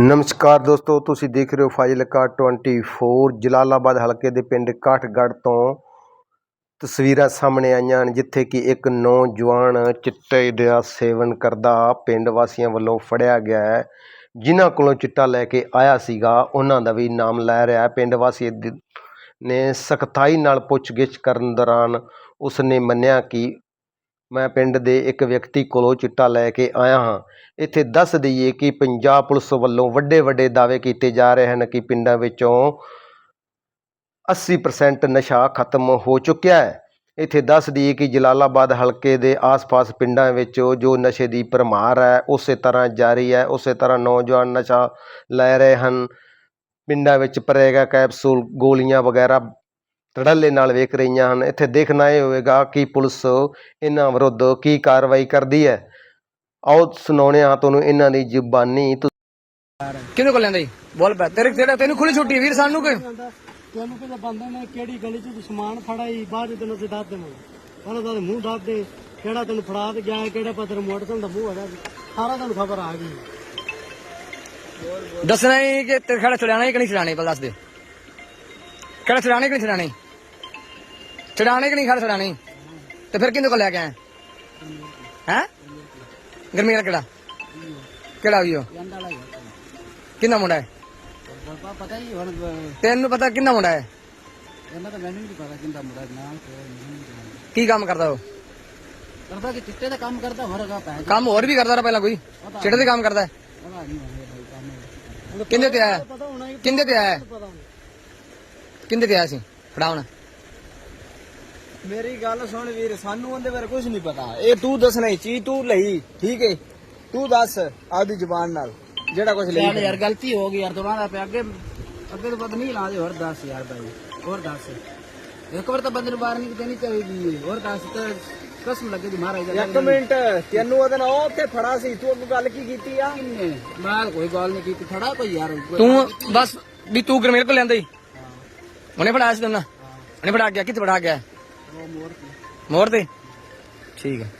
ਨਮਸਕਾਰ ਦੋਸਤੋ, ਤੁਸੀਂ ਦੇਖ ਰਹੇ ਹੋ ਫਾਜ਼ਿਲਕਾ 24 ਜਲਾਲਾਬਾਦ ਹਲਕੇ ਦੇ ਪਿੰਡ ਕਾਠਗੜ੍ਹ ਤੋਂ ਤਸਵੀਰਾਂ ਸਾਹਮਣੇ ਆਈਆਂ ਹਨ, ਜਿੱਥੇ ਕਿ ਇੱਕ ਨੌਜਵਾਨ ਚਿੱਟੇ ਦਾ ਸੇਵਨ ਕਰਦਾ ਪਿੰਡ ਵਾਸੀਆਂ ਵੱਲੋਂ ਫੜਿਆ ਗਿਆ ਹੈ, ਜਿਨ੍ਹਾਂ ਕੋਲੋਂ ਚਿੱਟਾ ਲੈ ਕੇ ਆਇਆ ਸੀਗਾ। ਉਹਨਾਂ ਦਾ ਵੀ ਨਾਮ ਲੈ ਰਿਹਾ ਹੈ। ਪਿੰਡ ਵਾਸੀ ਨੇ ਸਖਤਾਈ ਨਾਲ ਪੁੱਛਗਿੱਛ ਕਰਨ ਦੌਰਾਨ ਉਸ ਨੇ ਮੰਨਿਆ ਕਿ ਮੈਂ ਪਿੰਡ ਦੇ ਇੱਕ ਵਿਅਕਤੀ ਕੋਲੋਂ ਚਿੱਟਾ ਲੈ ਕੇ ਆਇਆ ਹਾਂ। ਇੱਥੇ ਦੱਸ ਦਈਏ ਕਿ ਪੰਜਾਬ ਪੁਲਿਸ ਵੱਲੋਂ ਵੱਡੇ ਵੱਡੇ ਦਾਅਵੇ ਕੀਤੇ ਜਾ ਰਹੇ ਹਨ ਕਿ ਪਿੰਡਾਂ ਵਿੱਚੋਂ 80% ਨਸ਼ਾ ਖਤਮ ਹੋ ਚੁੱਕਿਆ ਹੈ। ਇੱਥੇ ਦੱਸ ਦਈਏ ਕਿ ਜਲਾਲਾਬਾਦ ਹਲਕੇ ਦੇ ਆਸ-ਪਾਸ ਪਿੰਡਾਂ ਵਿੱਚ ਜੋ ਨਸ਼ੇ ਦੀ ਭਰਮਾਰ ਹੈ, ਉਸੇ ਤਰ੍ਹਾਂ ਜਾਰੀ ਹੈ। ਉਸੇ ਤਰ੍ਹਾਂ ਨੌਜਵਾਨ ਨਸ਼ਾ ਲੈ ਰਹੇ ਹਨ। ਪਿੰਡਾਂ ਵਿੱਚ ਪ੍ਰੇਗਾ ਕੈਪਸੂਲ, ਗੋਲੀਆਂ ਵਗੈਰਾ ਧੜੱਲੇ ਨਾਲ ਵੇਖ ਰਹੀਆਂ ਹਨ। ਇੱਥੇ ਦੇਖਣਾ ਇਹ ਹੋਵੇਗਾ ਕਿ ਪੁਲਿਸ ਇਹਨਾਂ ਵਿਰੁੱਧ ਕੀ ਕਾਰਵਾਈ ਕਰਦੀ ਹੈ। ਆਓ ਸੁਣਾਉਂਦੇ ਹਾਂ ਤੁਹਾਨੂੰ ਇਹਨਾਂ ਦੀ ਜ਼ੁਬਾਨੀ। ਕਿਹਨੂੰ ਕੋਲ ਲੈਂਦਾ ਜੀ ਬੋਲ ਪੈ ਤੇਰੇ ਤੇਰਾ ਤੈਨੂੰ ਖੁੱਲੀ ਛੁੱਟੀ ਵੀਰ ਸਾਨੂੰ ਕੋਈ? ਤੈਨੂੰ ਕਿਤੇ ਬੰਦੇ ਨੇ ਕਿਹੜੀ ਗਲੀ 'ਚ ਤੂੰ ਸਮਾਨ ਫੜਾਈ ਬਾਅਦ ਤੈਨੂੰ ਅਸੀਂ ਦੱਸ ਦੇਣਾ ਪਹਿਲਾਂ ਤਾਂ ਮੂੰਹ ਦੱਸ ਦੇ ਕਿਹੜਾ ਤੈਨੂੰ ਫੜਾ ਤੇ ਗਿਆ ਕਿਹੜਾ ਪਤਰ ਮੋਟਰਸਾਈਕਲ ਦਾ ਮੂੰਹ ਹੈਗਾ ਸਾਰਾ ਤੈਨੂੰ ਖਬਰ ਆ ਗਈ। ਦੱਸਣਾ ਹੀ ਕਿ ਤੇਰੇ ਖੜਾ ਛੜਾਣਾ ਹੀ ਕਿ ਨਹੀਂ ਛੜਾਣਾ ਪਹਿਲਾਂ ਦੱਸ ਦੇ। ਕਿਹੜਾ ਛੜਾਣਾ ਕਿ ਨਹੀਂ ਛੜਾਣਾ ਛੜਾਣਾ ਕਿ ਨਹੀਂ ਖੜਾ ਛੜਾਣਾ ਤੇ ਫਿਰ ਕਿੰਨੇ ਕੋਲ ਲੈ ਕੇ ਆਇਆ? ਹੈ? ਗਰਮੀ ਕਿਹੜਾ? ਕਿਹੜਾ ਵੀ ਉਹ? ਕਿੰਨਾ ਮੁੰਡਾ ਹੈ? ਪਤਾ ਹੀ ਹੁਣ ਤੈਨੂੰ ਪਤਾ ਕਿੰਨਾ ਮੁੰਡਾ ਹੈ? ਇਹਨਾਂ ਤਾਂ ਮੈਨੂੰ ਨਹੀਂ ਪਤਾ ਕਿੰਦਾ ਮੁੰਡਾ ਨਾਮ ਕੀ ਕੰਮ ਕਰਦਾ ਉਹ? ਕਰਦਾ ਕਿ ਚਿੱਟੇ ਦਾ ਕੰਮ ਕਰਦਾ ਹੋਰਗਾ ਪੈ ਕੰਮ ਹੋਰ ਵੀ ਕਰਦਾ ਰਿਹਾ ਪਹਿਲਾਂ ਕੋਈ? ਚਿੱਟੇ ਦੇ ਕੰਮ ਕਰਦਾ ਕਿੰਦੇ ਤੇ ਆਇਆ? ਕਿੰਦੇ ਤੇ ਆਇਆ? ਕਿੰਦੇ ਤੇ ਆਇਆ ਸੀ? ਫੜਾਉਣ ਮੇਰੀ ਗੱਲ ਸੁਣ ਵੀਰ ਸਾਨੂੰ ਉਹਦੇ ਬਾਰੇ ਕੁਝ ਨਹੀਂ ਪਤਾ। ਇਹ ਤੂੰ ਦੱਸਣਾ ਹੀ ਚੀਜ਼ ਤੂੰ ਲਈ ਠੀਕ ਹੈ ਤੂੰ ਦੱਸ ਆਪਦੀ ਜ਼ੁਬਾਨ ਨਾਲ ਜਿਹੜਾ ਕੁਝ ਲਈ ਯਾਰ ਗਲਤੀ ਹੋ ਗਈ ਯਾਰ ਦੁਬਾਰਾ ਪਿਆ। ਅੱਗੇ ਅੱਗੇ ਤੋਂ ਪਤਾ ਨਹੀਂ ਲਾ ਦੇ ਹੋਰ ਦੱਸ ਯਾਰ ਭਾਈ ਹੋਰ ਦੱਸ। ਇੱਕ ਵਾਰ ਤਾਂ ਬੰਦੇ ਨੂੰ ਬਾਹਰ ਨਹੀਂ ਦੇਣੀ ਚਾਹੀਦੀ ਹੋਰ ਦੱਸ ਤੇ ਕਸਮ ਲੱਗੇ ਦੀ ਮਹਾਰਾਜ ਇੱਕ ਮਿੰਟ ਤੈਨੂੰ ਉਹਦੇ ਨਾਲ ਉੱਥੇ ਫੜਾ ਸੀ ਤੂੰ ਅੱਗੋਂ ਗੱਲ ਕੀ ਕੀਤੀ ਆ? ਮੈਂ ਕੋਈ ਗੱਲ ਨਹੀਂ ਕੀਤੀ ਫੜਾ ਕੋਈ ਯਾਰ। ਤੂੰ ਬਸ ਵੀ ਤੂੰ ਗਰਮੇਲ ਕੋਲ ਲੈਂਦਾ ਹੀ। ਉਹਨੇ ਫੜਾਇਆ ਸੀ ਤੈਨੂੰ। ਉਹਨੇ ਫੜਾ ਗਿਆ ਕਿੱਥੇ ਫੜਾ ਗਿਆ? ਉਹ ਮੋੜ ਕੇ ਮੋਰ ਤੇ? ਠੀਕ ਹੈ।